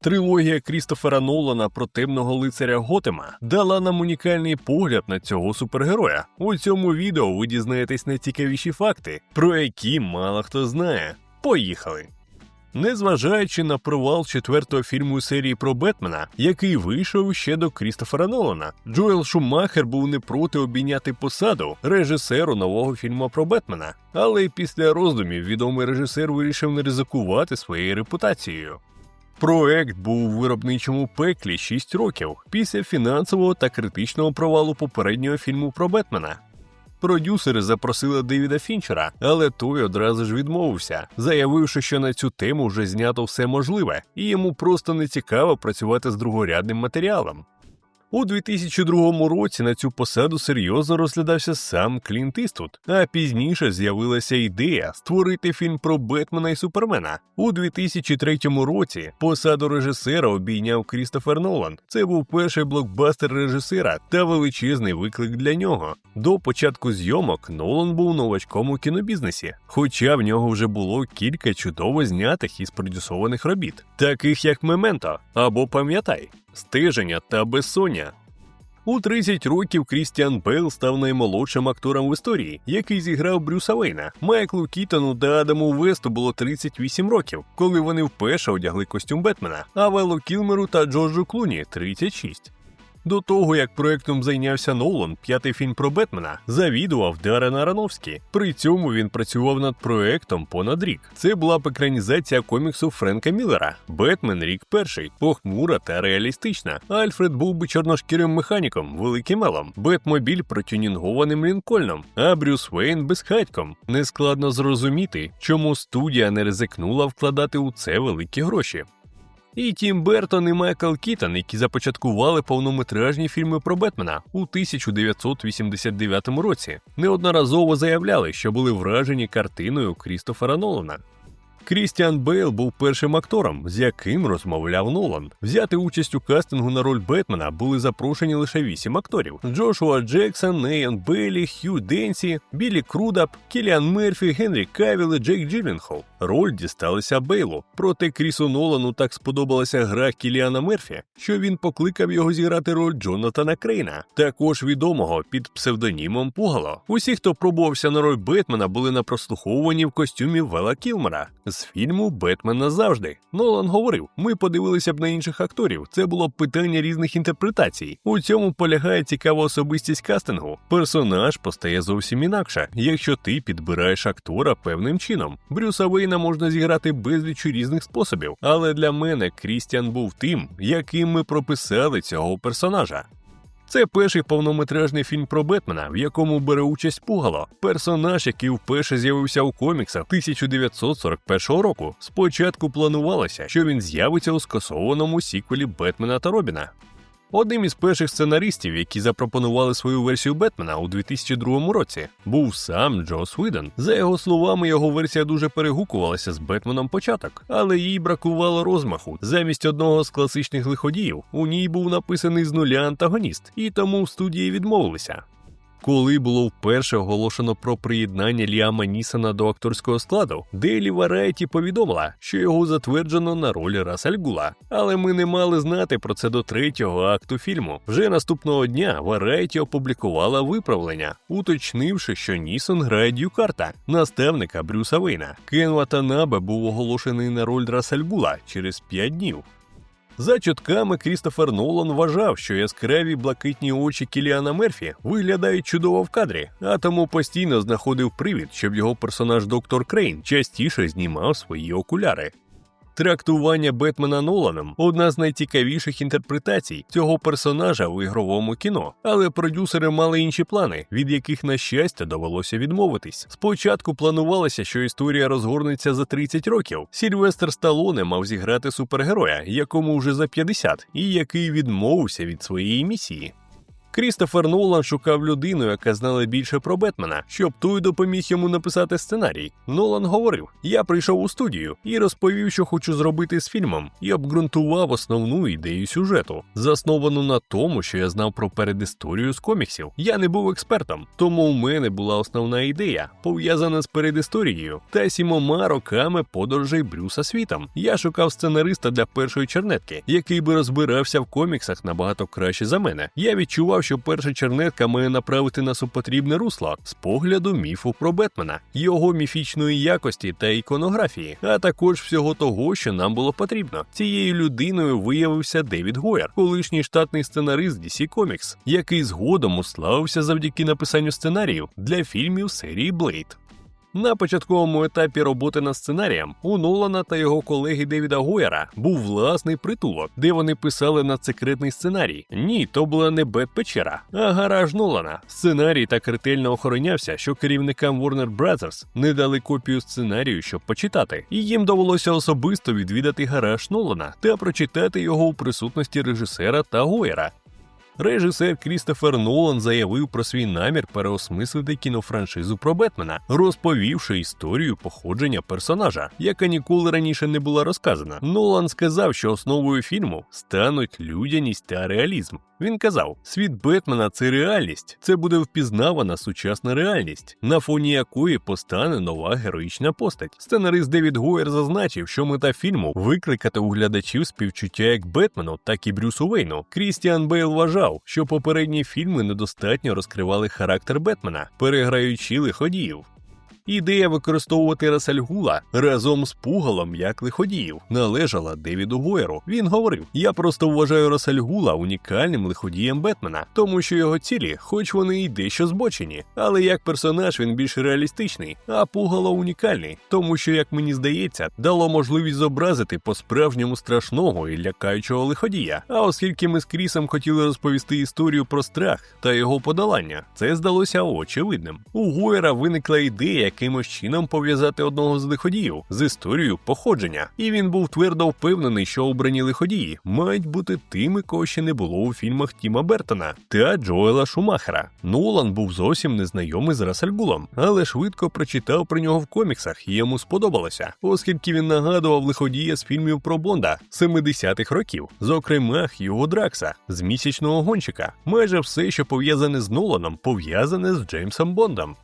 Трилогія Крістофера Нолана про темного лицаря Готема дала нам унікальний погляд на цього супергероя. У цьому відео ви дізнаєтесь найцікавіші факти, про які мало хто знає. Поїхали! Незважаючи на провал четвертого фільму серії про Бетмена, який вийшов ще до Крістофера Нолана, Джоел Шумахер був не проти обійняти посаду режисеру нового фільму про Бетмена. Але після роздумів відомий режисер вирішив не ризикувати своєю репутацією. Проект був у виробничому пеклі 6 років після фінансового та критичного провалу попереднього фільму про Бетмена. Продюсери запросили Девіда Фінчера, але той одразу ж відмовився, заявивши, що на цю тему вже знято все можливе, і йому просто не цікаво працювати з другорядним матеріалом. У 2002 році на цю посаду серйозно розглядався сам Клінт Іствуд, а пізніше з'явилася ідея створити фільм про Бетмена і Супермена. У 2003 році посаду режисера обійняв Крістофер Нолан. Це був перший блокбастер режисера та величезний виклик для нього. До початку зйомок Нолан був новачком у кінобізнесі, хоча в нього вже було кілька чудово знятих і спродюсованих робіт, таких як Мементо або Пам'ятай стеження та безсоння. У 30 років Крістіан Бейл став наймолодшим актором в історії, який зіграв Брюса Вейна. Майклу Кітону та Адаму Весту було 38 років, коли вони вперше одягли костюм Бетмена, а Велу Кілмеру та Джорджу Клуні 36. До того, як проектом зайнявся Нолан, п'ятий фільм про Бетмена, завідував Дарен Ароновський. При цьому він працював над проектом понад рік. Це була б екранізація коміксу Френка Міллера. Бетмен рік перший, похмура та реалістична. Альфред був би чорношкірим механіком, великим елом, Бетмобіль протюнінгованим Лінкольном, а Брюс Вейн безхатьком. Нескладно зрозуміти, чому студія не ризикнула вкладати у це великі гроші. І Тім Бертон і Майкл Кітон, які започаткували повнометражні фільми про Бетмена у 1989 році, неодноразово заявляли, що були вражені картиною Крістофера Нолана. Крістіан Бейл був першим актором, з яким розмовляв Нолан. Взяти участь у кастингу на роль Бетмена були запрошені лише вісім акторів: Джошуа Джексон, Нейон Бейлі, Хью Денсі, Білі Крудап, Кіліан Мерфі, Генрі Кавіл і Джейк Джилленхол. Роль дісталася Бейлу. Проте Крісу Нолану так сподобалася гра Кіліана Мерфі, що він покликав його зіграти роль Джонатана Крейна, також відомого під псевдонімом Пугало. Усі, хто пробувався на роль Бетмена, були на прослуховуванні в костюмі Вела Кілмера з фільму Бетмен назавжди. Нолан говорив: ми подивилися б на інших акторів. Це було б питання різних інтерпретацій. У цьому полягає цікава особистість кастингу. Персонаж постає зовсім інакше, якщо ти підбираєш актора певним чином. Брюса Вейна можна зіграти безліч різних способів, але для мене Крістіан був тим, яким ми прописали цього персонажа. Це перший повнометражний фільм про Бетмена, в якому бере участь Пугало, персонаж, який вперше з'явився у коміксах 1941 року. Спочатку планувалося, що він з'явиться у скасованому сіквелі Бетмена та Робіна. Одним із перших сценаристів, які запропонували свою версію Бетмена у 2002 році, був сам Джос Уіден. За його словами, його версія дуже перегукувалася з Бетменом початок, але їй бракувало розмаху. Замість одного з класичних лиходіїв у ній був написаний з нуля антагоніст, і тому в студії відмовилися. Коли було вперше оголошено про приєднання Ліама Нісона до акторського складу, Дейлі Variety повідомила, що його затверджено на роль Расальгула. Але ми не мали знати про це до третього акту фільму. Вже наступного дня Variety опублікувала виправлення, уточнивши, що Нісон грає Дюкарта, наставника Брюса Вейна. Кен Ватанабе був оголошений на роль Расальгула через 5 днів. За чутками Крістофер Нолан вважав, що яскраві блакитні очі Кіліана Мерфі виглядають чудово в кадрі, а тому постійно знаходив привід, щоб його персонаж доктор Крейн частіше знімав свої окуляри. Трактування Бетмена Ноланом одна з найцікавіших інтерпретацій цього персонажа в ігровому кіно, але продюсери мали інші плани, від яких, на щастя, довелося відмовитись. Спочатку планувалося, що історія розгорнеться за 30 років. Сільвестр Сталоне мав зіграти супергероя, якому вже за 50, і який відмовився від своєї місії. Крістофер Нолан шукав людину, яка знала більше про Бетмена, щоб той допоміг йому написати сценарій. Нолан говорив: Я прийшов у студію і розповів, що хочу зробити з фільмом, і обґрунтував основну ідею сюжету, засновану на тому, що я знав про передісторію з коміксів. Я не був експертом, тому у мене була основна ідея, пов'язана з передісторією та сімома роками подорожей Брюса світом. Я шукав сценариста для першої чернетки, який би розбирався в коміксах набагато краще за мене. Я відчував, що перша чернетка має направити нас у потрібне русло з погляду міфу про Бетмена, його міфічної якості та іконографії, а також всього того, що нам було потрібно. Цією людиною виявився Девід Гоєр, колишній штатний сценарист DC Comics, який згодом уславився завдяки написанню сценаріїв для фільмів серії Блейд. На початковому етапі роботи над сценарієм у Нолана та його колеги Девіда Гойера був власний притулок, де вони писали над секретний сценарій. Ні, то була не Бет Печера, а гараж Нолана. Сценарій так ретельно охоронявся, що керівникам Warner Brothers не дали копію сценарію, щоб почитати, і їм довелося особисто відвідати гараж Нолана та прочитати його у присутності режисера та Гойера. Режисер Крістофер Нолан заявив про свій намір переосмислити кінофраншизу про Бетмена, розповівши історію походження персонажа, яка ніколи раніше не була розказана. Нолан сказав, що основою фільму стануть людяність та реалізм. Він казав: світ Бетмена це реальність, це буде впізнавана сучасна реальність, на фоні якої постане нова героїчна постать. Сценарист Девід Гойер зазначив, що мета фільму викликати у глядачів співчуття як Бетмену, так і Брюсу Вейну. Крістіан Бейл вважав, що попередні фільми недостатньо розкривали характер Бетмена, переграючи лиходіїв. Ідея використовувати Расальгула разом з пугалом як лиходіїв належала Девіду Гойеру. Він говорив: Я просто вважаю Расальгула унікальним лиходієм Бетмена, тому що його цілі, хоч вони й дещо збочені, але як персонаж він більш реалістичний, а пугало унікальний, тому що, як мені здається, дало можливість зобразити по-справжньому страшного і лякаючого лиходія. А оскільки ми з Крісом хотіли розповісти історію про страх та його подолання, це здалося очевидним. У Гойера виникла ідея якимось чином пов'язати одного з лиходіїв з історією походження, і він був твердо впевнений, що обрані лиходії мають бути тими, кого ще не було у фільмах Тіма Бертона та Джоела Шумахера. Нолан був зовсім незнайомий з Расальгулом, але швидко прочитав про нього в коміксах і йому сподобалося, оскільки він нагадував лиходія з фільмів про Бонда 70-х років, зокрема його Дракса з місячного гонщика. Майже все, що пов'язане з Ноланом, пов'язане з Джеймсом Бондом.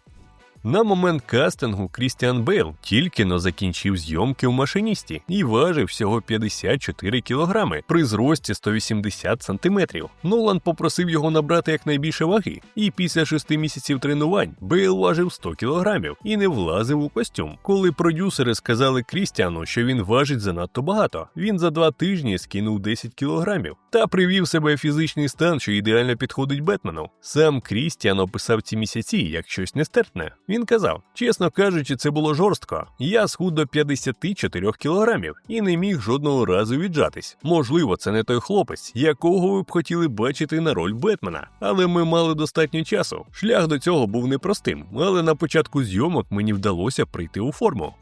На момент кастингу Крістіан Бейл тільки но закінчив зйомки в машиністі і важив всього 54 кілограми при зрості 180 сантиметрів. Нолан попросив його набрати якнайбільше ваги, і після шести місяців тренувань Бейл важив 100 кілограмів і не влазив у костюм. Коли продюсери сказали Крістіану, що він важить занадто багато, він за два тижні скинув 10 кілограмів та привів себе фізичний стан, що ідеально підходить Бетмену. Сам Крістіан описав ці місяці як щось нестерпне. Він казав, чесно кажучи, це було жорстко. Я схуд до 54 кілограмів і не міг жодного разу віджатись. Можливо, це не той хлопець, якого ви б хотіли бачити на роль Бетмена. Але ми мали достатньо часу. Шлях до цього був непростим, але на початку зйомок мені вдалося прийти у форму.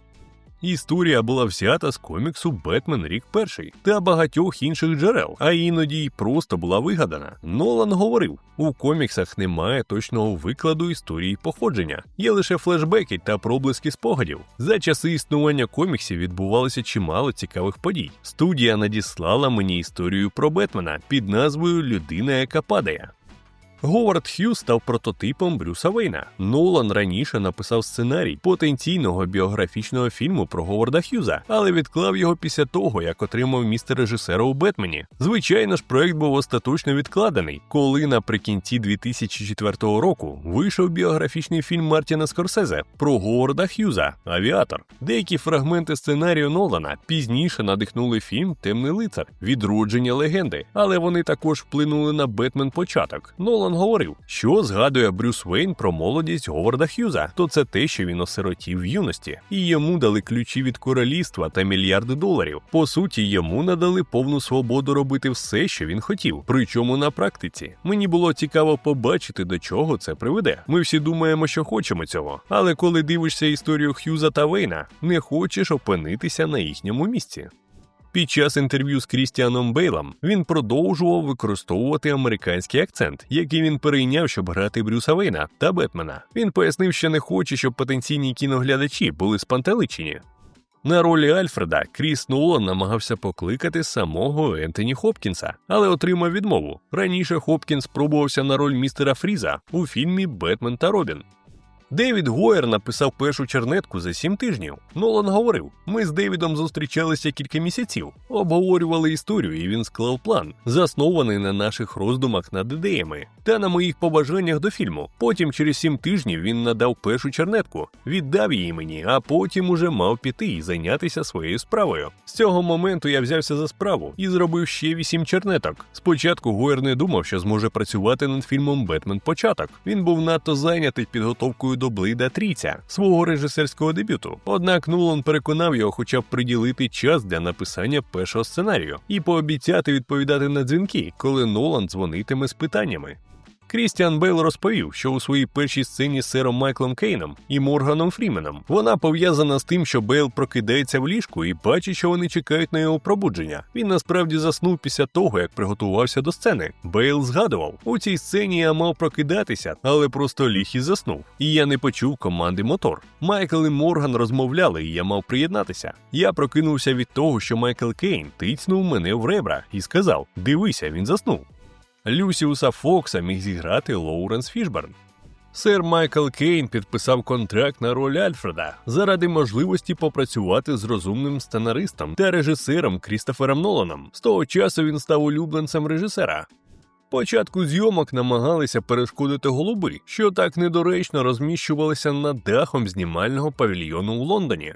Історія була взята з коміксу Бетмен Рік Перший та багатьох інших джерел, а іноді й просто була вигадана. Нолан говорив: у коміксах немає точного викладу історії походження, є лише флешбеки та проблиски спогадів. За часи існування коміксів відбувалося чимало цікавих подій. Студія надіслала мені історію про Бетмена під назвою Людина, яка падає. Говард Х'юз став прототипом Брюса Вейна. Нолан раніше написав сценарій потенційного біографічного фільму про Говарда Х'юза, але відклав його після того, як отримав місце режисера у Бетмені. Звичайно ж, проект був остаточно відкладений, коли наприкінці 2004 року вийшов біографічний фільм Мартіна Скорсезе про Говарда Х'юза Авіатор. Деякі фрагменти сценарію Нолана пізніше надихнули фільм Темний лицар відродження легенди, але вони також вплинули на Бетмен початок. Нолан говорив, що згадує Брюс Вейн про молодість Говарда Х'юза, то це те, що він осиротів в юності, і йому дали ключі від королівства та мільярди доларів. По суті, йому надали повну свободу робити все, що він хотів. Причому на практиці мені було цікаво побачити, до чого це приведе. Ми всі думаємо, що хочемо цього. Але коли дивишся історію Х'юза та Вейна, не хочеш опинитися на їхньому місці. Під час інтерв'ю з Крістіаном Бейлом він продовжував використовувати американський акцент, який він перейняв, щоб грати Брюса Вейна та Бетмена. Він пояснив, що не хоче, щоб потенційні кіноглядачі були спантеличені. На ролі Альфреда Кріс Нолан намагався покликати самого Ентоні Хопкінса, але отримав відмову. Раніше Хопкінс спробувався на роль містера Фріза у фільмі Бетмен та Робін. Девід Гойер написав першу чернетку за сім тижнів. Нолан говорив: ми з Девідом зустрічалися кілька місяців, обговорювали історію, і він склав план, заснований на наших роздумах над ідеями та на моїх побажаннях до фільму. Потім, через сім тижнів, він надав першу чернетку, віддав її мені, а потім уже мав піти і зайнятися своєю справою. З цього моменту я взявся за справу і зробив ще вісім чернеток. Спочатку Гойер не думав, що зможе працювати над фільмом Бетмен Початок. Він був надто зайнятий підготовкою Блида Трійця, свого режисерського дебюту. Однак Нулан переконав його, хоча б приділити час для написання першого сценарію і пообіцяти відповідати на дзвінки, коли Нолан дзвонитиме з питаннями. Крістіан Бейл розповів, що у своїй першій сцені з сером Майклом Кейном і Морганом Фріменом вона пов'язана з тим, що Бейл прокидається в ліжку і бачить, що вони чекають на його пробудження. Він насправді заснув після того, як приготувався до сцени. Бейл згадував: у цій сцені я мав прокидатися, але просто ліг і заснув. І я не почув команди мотор. Майкл і Морган розмовляли, і я мав приєднатися. Я прокинувся від того, що Майкл Кейн тицнув мене в ребра і сказав: Дивися, він заснув. Люсіуса Фокса міг зіграти Лоуренс Фішберн. Сер Майкл Кейн підписав контракт на роль Альфреда заради можливості попрацювати з розумним сценаристом та режисером Крістофером Ноланом. З того часу він став улюбленцем режисера. Початку зйомок намагалися перешкодити голуби, що так недоречно розміщувалися над дахом знімального павільйону у Лондоні.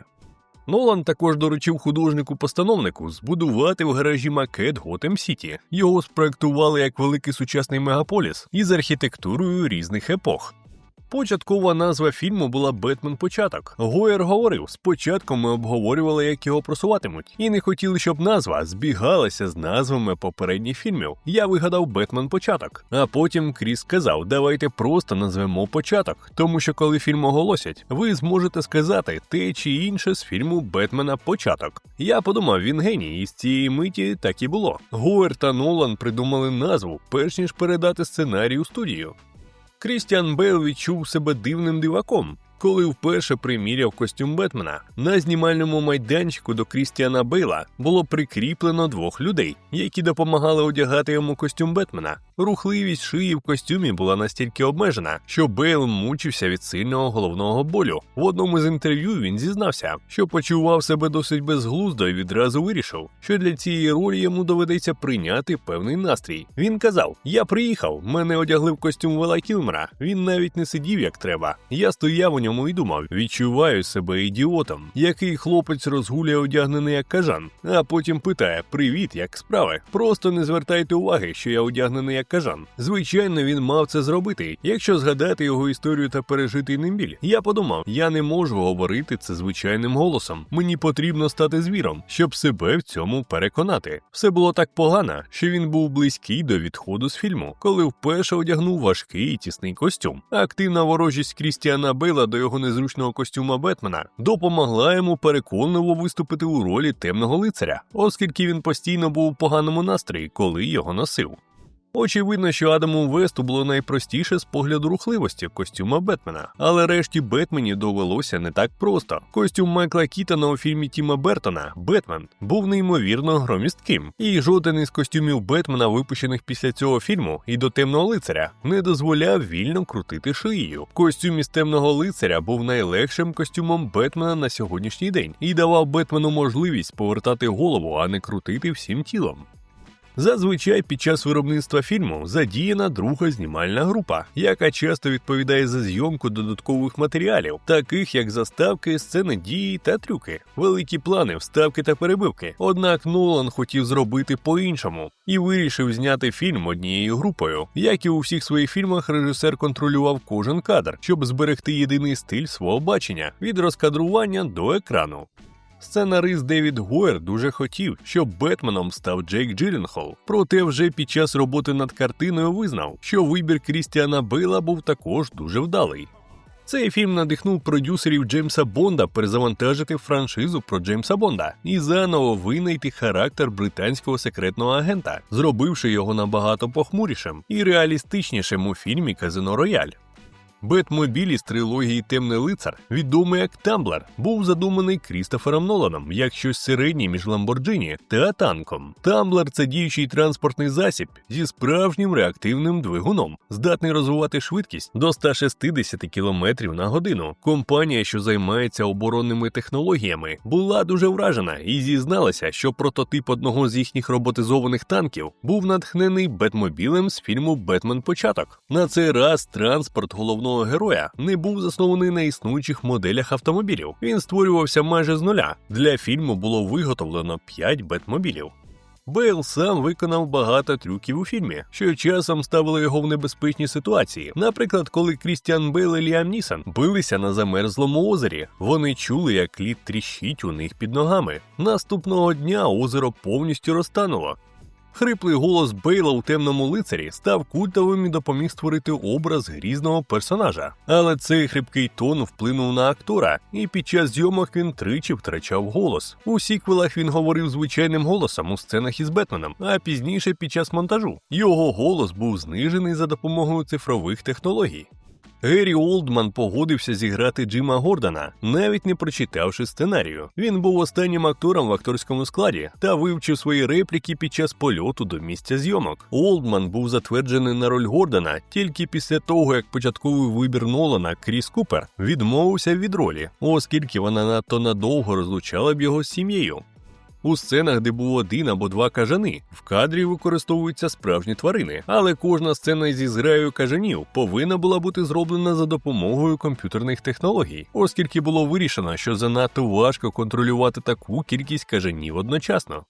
Нолан також доручив художнику-постановнику збудувати в гаражі макет Готем Сіті. Його спроектували як великий сучасний мегаполіс із архітектурою різних епох. Початкова назва фільму була Бетмен Початок. Гоєр говорив: спочатку ми обговорювали, як його просуватимуть, і не хотіли, щоб назва збігалася з назвами попередніх фільмів. Я вигадав Бетмен Початок. А потім Кріс сказав: давайте просто назвемо початок, тому що коли фільм оголосять, ви зможете сказати те чи інше з фільму Бетмена Початок. Я подумав, він геній, і з цієї миті так і було. Гоєр та Нолан придумали назву, перш ніж передати сценарій у студію. Крістіан Бейл відчув себе дивним диваком, коли вперше приміряв костюм Бетмена. На знімальному майданчику до Крістіана Бейла було прикріплено двох людей, які допомагали одягати йому костюм Бетмена. Рухливість шиї в костюмі була настільки обмежена, що Бейл мучився від сильного головного болю. В одному з інтерв'ю він зізнався, що почував себе досить безглуздо і відразу вирішив, що для цієї ролі йому доведеться прийняти певний настрій. Він казав: Я приїхав, мене одягли в костюм Вела Кілмера. Він навіть не сидів як треба. Я стояв у ньому і думав: відчуваю себе ідіотом, який хлопець розгуляє одягнений як кажан, а потім питає: Привіт, як справи? Просто не звертайте уваги, що я одягнений як кажан. Звичайно, він мав це зробити. Якщо згадати його історію та пережити ним біль, я подумав, я не можу говорити це звичайним голосом. Мені потрібно стати звіром, щоб себе в цьому переконати. Все було так погано, що він був близький до відходу з фільму, коли вперше одягнув важкий і тісний костюм. Активна ворожість Крістіана Бейла до його незручного костюма Бетмена допомогла йому переконливо виступити у ролі темного лицаря, оскільки він постійно був у поганому настрої, коли його носив. Очевидно, що Адаму Весту було найпростіше з погляду рухливості костюма Бетмена, але решті Бетмені довелося не так просто. Костюм Майкла Кітона у фільмі Тіма Бертона Бетмен був неймовірно громістким, і жоден із костюмів Бетмена, випущених після цього фільму, і до темного лицаря, не дозволяв вільно крутити шиєю. Костюм із темного лицаря був найлегшим костюмом Бетмена на сьогоднішній день і давав Бетмену можливість повертати голову, а не крутити всім тілом. Зазвичай під час виробництва фільму задіяна друга знімальна група, яка часто відповідає за зйомку додаткових матеріалів, таких як заставки, сцени дії та трюки, великі плани, вставки та перебивки. Однак Нолан хотів зробити по-іншому і вирішив зняти фільм однією групою. Як і у всіх своїх фільмах, режисер контролював кожен кадр, щоб зберегти єдиний стиль свого бачення від розкадрування до екрану. Сценарист Девід Гойер дуже хотів, щоб Бетменом став Джейк Джилленхол. Проте вже під час роботи над картиною визнав, що вибір Крістіана Бейла був також дуже вдалий. Цей фільм надихнув продюсерів Джеймса Бонда перезавантажити франшизу про Джеймса Бонда і заново винайти характер британського секретного агента, зробивши його набагато похмурішим і реалістичнішим у фільмі Казино Рояль. Бетмобіль з трилогії Темний лицар, відомий як Тамблер, був задуманий Крістофером Ноланом як щось середнє між Ламборджині та танком. Тамблер це діючий транспортний засіб зі справжнім реактивним двигуном, здатний розвивати швидкість до 160 км на годину. Компанія, що займається оборонними технологіями, була дуже вражена і зізналася, що прототип одного з їхніх роботизованих танків був натхнений Бетмобілем з фільму Бетмен Початок. На цей раз транспорт головного головного героя не був заснований на існуючих моделях автомобілів. Він створювався майже з нуля. Для фільму було виготовлено 5 бетмобілів. Бейл сам виконав багато трюків у фільмі, що часом ставили його в небезпечні ситуації. Наприклад, коли Крістіан Бейл і Ліам Нісон билися на замерзлому озері, вони чули, як лід тріщить у них під ногами. Наступного дня озеро повністю розтануло. Хриплий голос Бейла у темному лицарі став культовим і допоміг створити образ грізного персонажа. Але цей хрипкий тон вплинув на актора, і під час зйомок він тричі втрачав голос. У сіквелах він говорив звичайним голосом у сценах із Бетменом, а пізніше під час монтажу. Його голос був знижений за допомогою цифрових технологій. Геррі Олдман погодився зіграти Джима Гордона, навіть не прочитавши сценарію. Він був останнім актором в акторському складі та вивчив свої репліки під час польоту до місця зйомок. Олдман був затверджений на роль Гордона тільки після того, як початковий вибір Нолана Кріс Купер відмовився від ролі, оскільки вона надто надовго розлучала б його з сім'єю. У сценах, де був один або два кажани, в кадрі використовуються справжні тварини, але кожна сцена зі зграєю кажанів повинна була бути зроблена за допомогою комп'ютерних технологій, оскільки було вирішено, що занадто важко контролювати таку кількість кажанів одночасно.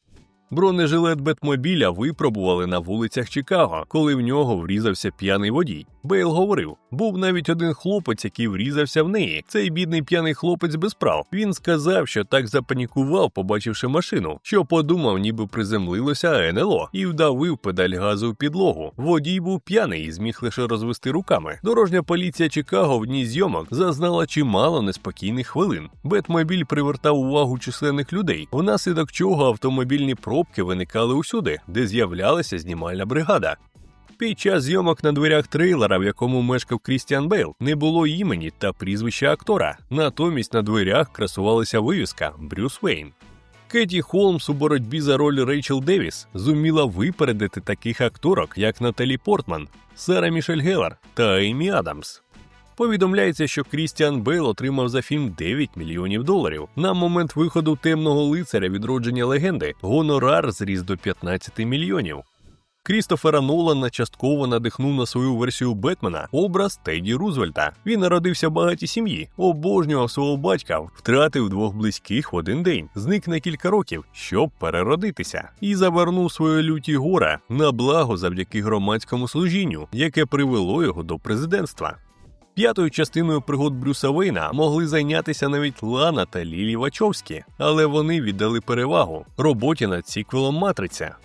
Бронежилет Бетмобіля випробували на вулицях Чикаго, коли в нього врізався п'яний водій. Бейл говорив: був навіть один хлопець, який врізався в неї. Цей бідний п'яний хлопець без прав. Він сказав, що так запанікував, побачивши машину, що подумав, ніби приземлилося НЛО, і вдавив педаль газу в підлогу. Водій був п'яний і зміг лише розвести руками. Дорожня поліція Чикаго в дні зйомок зазнала чимало неспокійних хвилин. Бетмобіль привертав увагу численних людей, внаслідок чого автомобільні пробки виникали усюди, де з'являлася знімальна бригада. Під час зйомок на дверях трейлера, в якому мешкав Крістіан Бейл, не було імені та прізвища актора. Натомість на дверях красувалася вивіска Брюс Вейн. Кеті Холмс у боротьбі за роль Рейчел Девіс зуміла випередити таких акторок, як Наталі Портман, Сара Мішель Геллар та Еймі Адамс. Повідомляється, що Крістіан Бейл отримав за фільм 9 мільйонів доларів. На момент виходу темного лицаря відродження легенди гонорар зріс до 15 мільйонів. Крістофера Нолана частково надихнув на свою версію Бетмена образ Теді Рузвельта. Він народився в багатій сім'ї, обожнював свого батька, втратив двох близьких в один день, зник на кілька років, щоб переродитися, і завернув своє люті гора на благо завдяки громадському служінню, яке привело його до президентства. П'ятою частиною пригод Брюса Вейна могли зайнятися навіть Лана та Лілі Вачовські, але вони віддали перевагу роботі над сіквелом Матриця.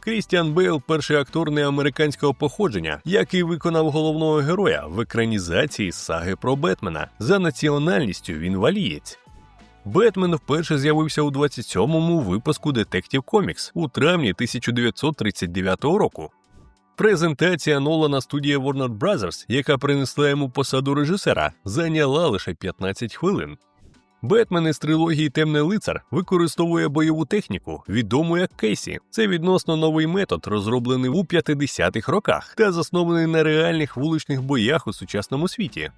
Крістіан Бейл перший актор неамериканського походження, який виконав головного героя в екранізації саги про Бетмена. За національністю він валієць. Бетмен вперше з'явився у 27-му випуску Детектив Комікс у травні 1939 року. Презентація Нолана студія Warner Bros., яка принесла йому посаду режисера, зайняла лише 15 хвилин. Бетмен із трилогії Темний лицар використовує бойову техніку, відому як Кейсі. Це відносно новий метод, розроблений у 50-х роках та заснований на реальних вуличних боях у сучасному світі.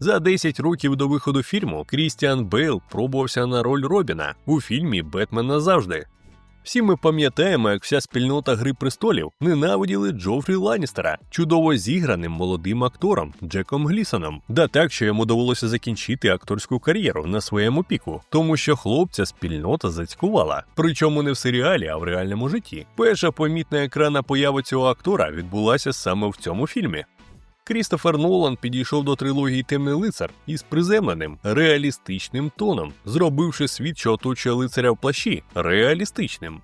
За 10 років до виходу фільму Крістіан Бейл пробувався на роль Робіна у фільмі Бетмен назавжди. Всі ми пам'ятаємо, як вся спільнота Гри престолів ненавиділи Джофрі Ланністера, чудово зіграним молодим актором Джеком Глісоном, да так, що йому довелося закінчити акторську кар'єру на своєму піку, тому що хлопця спільнота зацькувала. Причому не в серіалі, а в реальному житті. Перша помітна екрана поява цього актора відбулася саме в цьому фільмі. Крістофер Нолан підійшов до трилогії Темний лицар із приземленим реалістичним тоном, зробивши світ, що оточує лицаря в плащі, реалістичним.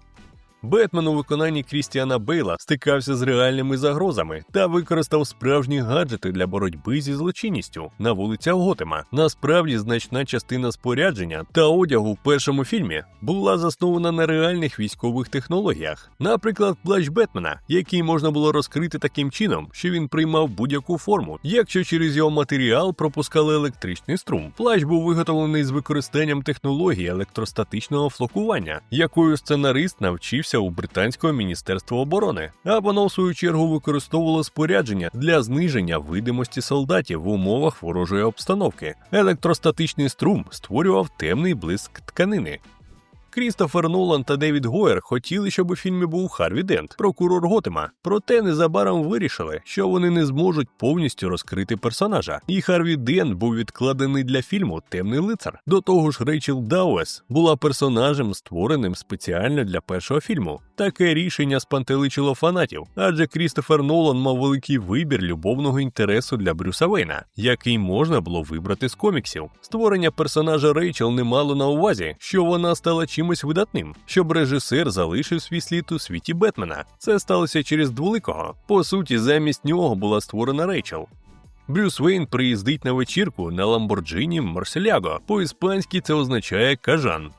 Бетмен у виконанні Крістіана Бейла стикався з реальними загрозами та використав справжні гаджети для боротьби зі злочинністю на вулицях Готема. Насправді, значна частина спорядження та одягу в першому фільмі була заснована на реальних військових технологіях, наприклад, плащ Бетмена, який можна було розкрити таким чином, що він приймав будь-яку форму, якщо через його матеріал пропускали електричний струм. Плащ був виготовлений з використанням технології електростатичного флокування, якою сценарист навчився у британського міністерства оборони, а воно в свою чергу використовувало спорядження для зниження видимості солдатів в умовах ворожої обстановки. Електростатичний струм створював темний блиск тканини. Крістофер Нолан та Девід Гойер хотіли, щоб у фільмі був Харві Дент, прокурор Готема. Проте незабаром вирішили, що вони не зможуть повністю розкрити персонажа. І Харві Дент був відкладений для фільму Темний лицар. До того ж, Рейчел Дауес була персонажем, створеним спеціально для першого фільму. Таке рішення спантеличило фанатів, адже Крістофер Нолан мав великий вибір любовного інтересу для Брюса Вейна, який можна було вибрати з коміксів. Створення персонажа Рейчел не мало на увазі, що вона стала чимось видатним, щоб режисер залишив свій слід у світі Бетмена. Це сталося через дволикого. По суті, замість нього була створена Рейчел. Брюс Вейн приїздить на вечірку на Ламборджині Марселяго. По-іспанськи це означає кажан.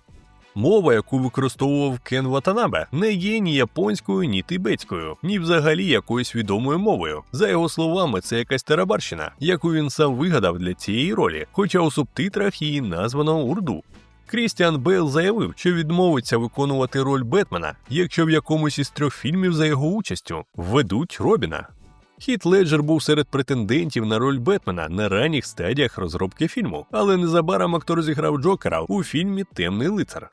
Мова, яку використовував Кен Ватанабе, не є ні японською, ні тибетською, ні взагалі якоюсь відомою мовою. За його словами, це якась тарабарщина, яку він сам вигадав для цієї ролі, хоча у субтитрах її названо урду. Крістіан Бейл заявив, що відмовиться виконувати роль Бетмена, якщо в якомусь із трьох фільмів за його участю введуть Робіна. Хіт Леджер був серед претендентів на роль Бетмена на ранніх стадіях розробки фільму, але незабаром актор зіграв Джокера у фільмі Темний лицар.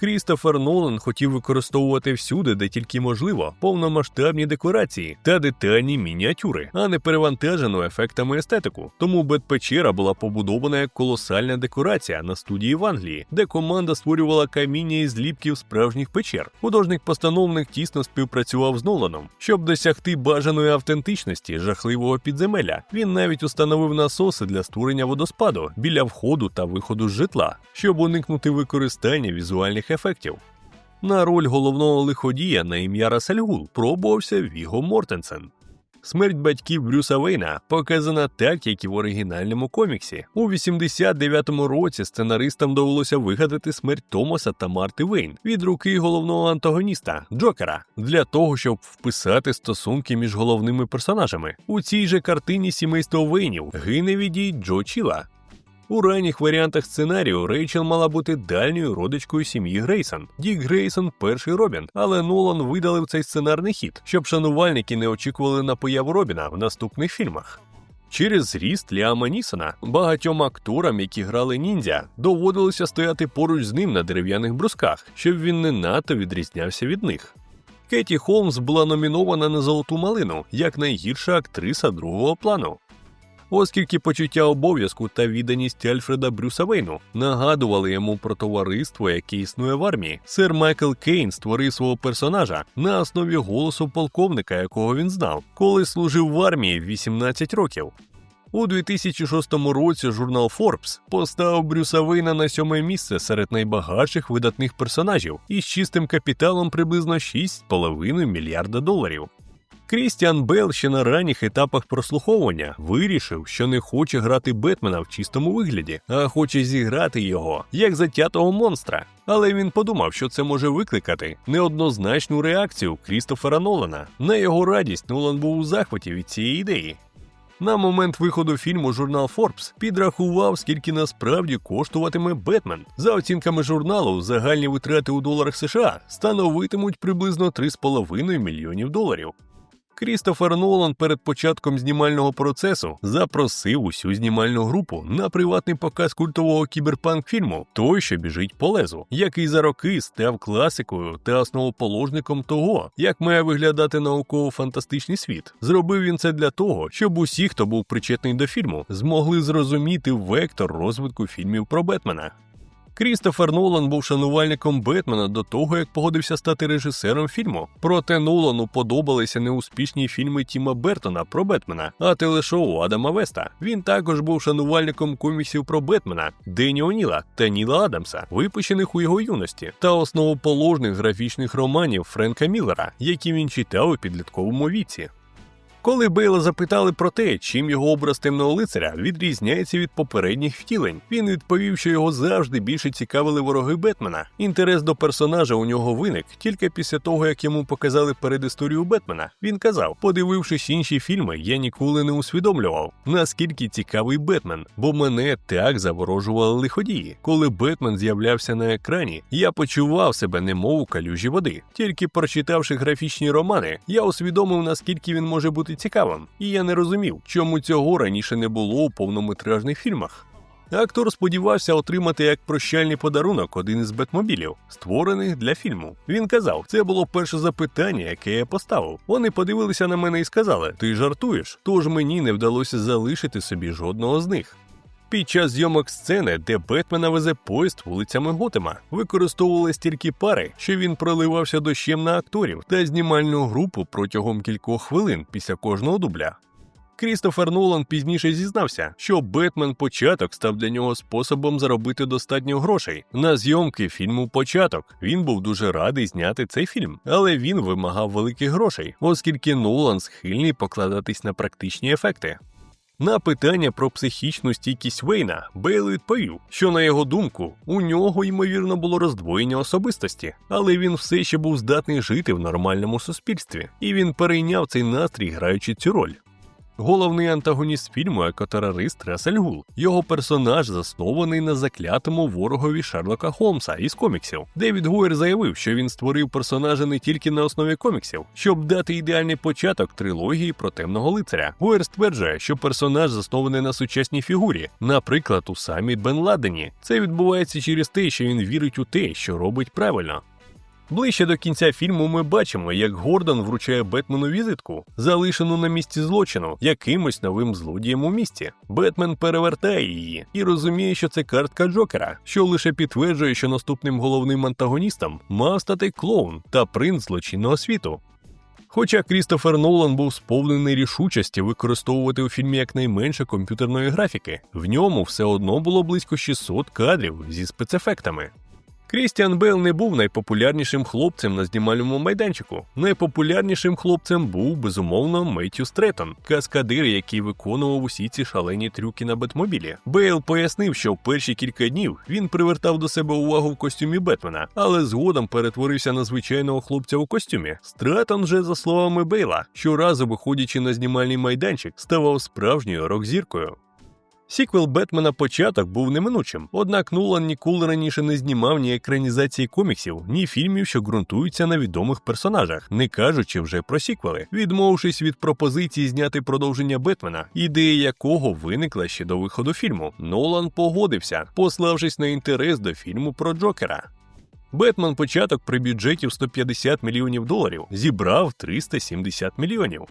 Крістофер Нолан хотів використовувати всюди, де тільки можливо, повномасштабні декорації та детальні мініатюри, а не перевантажену ефектами естетику. Тому Бетпечера була побудована як колосальна декорація на студії в Англії, де команда створювала каміння із зліпків справжніх печер. Художник-постановник тісно співпрацював з Ноланом, щоб досягти бажаної автентичності жахливого підземелля. Він навіть установив насоси для створення водоспаду біля входу та виходу з житла, щоб уникнути використання візуальних ефектів. На роль головного лиходія на ім'я Расельгул пробувався Віго Мортенсен. Смерть батьків Брюса Вейна показана так, як і в оригінальному коміксі. У 89-му році сценаристам довелося вигадати смерть Томаса та Марти Вейн від руки головного антагоніста Джокера для того, щоб вписати стосунки між головними персонажами. У цій же картині сімейство Вейнів гине від дій Джо Чіла. У ранніх варіантах сценарію Рейчел мала бути дальньою родичкою сім'ї Грейсон. Дік Грейсон перший Робін, але Нолан видалив цей сценарний хід, щоб шанувальники не очікували на появу Робіна в наступних фільмах. Через зріст Ліама Нісона багатьом акторам, які грали ніндзя, доводилося стояти поруч з ним на дерев'яних брусках, щоб він не надто відрізнявся від них. Кеті Холмс була номінована на золоту малину як найгірша актриса другого плану оскільки почуття обов'язку та відданість Альфреда Брюса Вейну нагадували йому про товариство, яке існує в армії. Сер Майкл Кейн створив свого персонажа на основі голосу полковника, якого він знав, коли служив в армії 18 років. У 2006 році журнал Forbes поставив Брюса Вейна на сьоме місце серед найбагатших видатних персонажів із чистим капіталом приблизно 6,5 мільярда доларів. Крістіан Бейл ще на ранніх етапах прослуховування вирішив, що не хоче грати Бетмена в чистому вигляді, а хоче зіграти його як затятого монстра. Але він подумав, що це може викликати неоднозначну реакцію Крістофера Нолана. На його радість Нолан був у захваті від цієї ідеї. На момент виходу фільму журнал Forbes підрахував, скільки насправді коштуватиме Бетмен. За оцінками журналу, загальні витрати у доларах США становитимуть приблизно 3,5 мільйонів доларів. Крістофер Нолан перед початком знімального процесу запросив усю знімальну групу на приватний показ культового кіберпанк-фільму Той, що біжить по лезу, який за роки став класикою та основоположником того, як має виглядати науково-фантастичний світ. Зробив він це для того, щоб усі, хто був причетний до фільму, змогли зрозуміти вектор розвитку фільмів про Бетмена. Крістофер Нолан був шанувальником Бетмена до того, як погодився стати режисером фільму. Проте Нолану подобалися неуспішні фільми Тіма Бертона про Бетмена, а телешоу Адама Веста. Він також був шанувальником коміксів про Бетмена, Дені Оніла та Ніла Адамса, випущених у його юності, та основоположних графічних романів Френка Міллера, які він читав у підлітковому віці. Коли Бейла запитали про те, чим його образ темного лицаря відрізняється від попередніх втілень, він відповів, що його завжди більше цікавили вороги Бетмена. Інтерес до персонажа у нього виник тільки після того, як йому показали передісторію Бетмена. Він казав: подивившись інші фільми, я ніколи не усвідомлював, наскільки цікавий Бетмен, бо мене так заворожували лиходії. Коли Бетмен з'являвся на екрані, я почував себе немов у калюжі води. Тільки прочитавши графічні романи, я усвідомив, наскільки він може бути цікавим, і я не розумів, чому цього раніше не було у повнометражних фільмах. Актор сподівався отримати як прощальний подарунок один із бетмобілів, створених для фільму. Він казав, це було перше запитання, яке я поставив. Вони подивилися на мене і сказали: Ти жартуєш? Тож мені не вдалося залишити собі жодного з них. Під час зйомок сцени, де Бетмена везе поїзд вулицями Готема, використовували стільки пари, що він проливався дощем на акторів та знімальну групу протягом кількох хвилин після кожного дубля. Крістофер Нолан пізніше зізнався, що Бетмен початок став для нього способом заробити достатньо грошей. На зйомки фільму Початок він був дуже радий зняти цей фільм, але він вимагав великих грошей, оскільки Нолан схильний покладатись на практичні ефекти. На питання про психічну стійкість Вейна Бейл відповів, що на його думку у нього ймовірно було роздвоєння особистості, але він все ще був здатний жити в нормальному суспільстві, і він перейняв цей настрій, граючи цю роль. Головний антагоніст фільму екотерорист Ресель Гул. Його персонаж заснований на заклятому ворогові Шерлока Холмса із коміксів. Девід Гойер заявив, що він створив персонажа не тільки на основі коміксів, щоб дати ідеальний початок трилогії про темного лицаря. Гойер стверджує, що персонаж заснований на сучасній фігурі, наприклад, у самі Бен Ладені. Це відбувається через те, що він вірить у те, що робить правильно. Ближче до кінця фільму ми бачимо, як Гордон вручає Бетмену візитку, залишену на місці злочину, якимось новим злодієм у місті. Бетмен перевертає її і розуміє, що це картка Джокера, що лише підтверджує, що наступним головним антагоністом мав стати клоун та принц злочинного світу. Хоча Крістофер Нолан був сповнений рішучості використовувати у фільмі якнайменше комп'ютерної графіки, в ньому все одно було близько 600 кадрів зі спецефектами. Крістіан Бейл не був найпопулярнішим хлопцем на знімальному майданчику. Найпопулярнішим хлопцем був безумовно Меттю Стретон, каскадир, який виконував усі ці шалені трюки на Бетмобілі. Бейл пояснив, що в перші кілька днів він привертав до себе увагу в костюмі Бетмена, але згодом перетворився на звичайного хлопця у костюмі. Стретон же, за словами Бейла, щоразу виходячи на знімальний майданчик, ставав справжньою рок-зіркою. Сіквел Бетмена початок був неминучим, однак Нулан ніколи раніше не знімав ні екранізації коміксів, ні фільмів, що ґрунтуються на відомих персонажах, не кажучи вже про сіквели, відмовившись від пропозиції зняти продовження Бетмена, ідея якого виникла ще до виходу фільму. Нолан погодився, пославшись на інтерес до фільму про Джокера. Бетмен початок при бюджеті в 150 мільйонів доларів зібрав 370 мільйонів.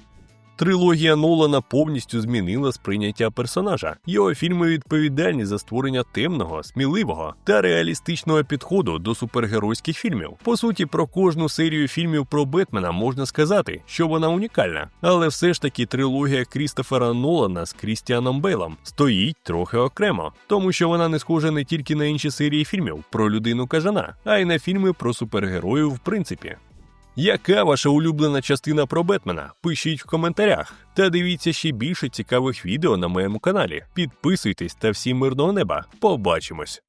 Трилогія Нолана повністю змінила сприйняття персонажа. Його фільми відповідальні за створення темного, сміливого та реалістичного підходу до супергеройських фільмів. По суті, про кожну серію фільмів про Бетмена можна сказати, що вона унікальна, але все ж таки трилогія Крістофера Нолана з Крістіаном Бейлом стоїть трохи окремо, тому що вона не схожа не тільки на інші серії фільмів про людину кажана, а й на фільми про супергероїв в принципі. Яка ваша улюблена частина про Бетмена? Пишіть в коментарях. Та дивіться ще більше цікавих відео на моєму каналі. Підписуйтесь та всім мирного неба. Побачимось!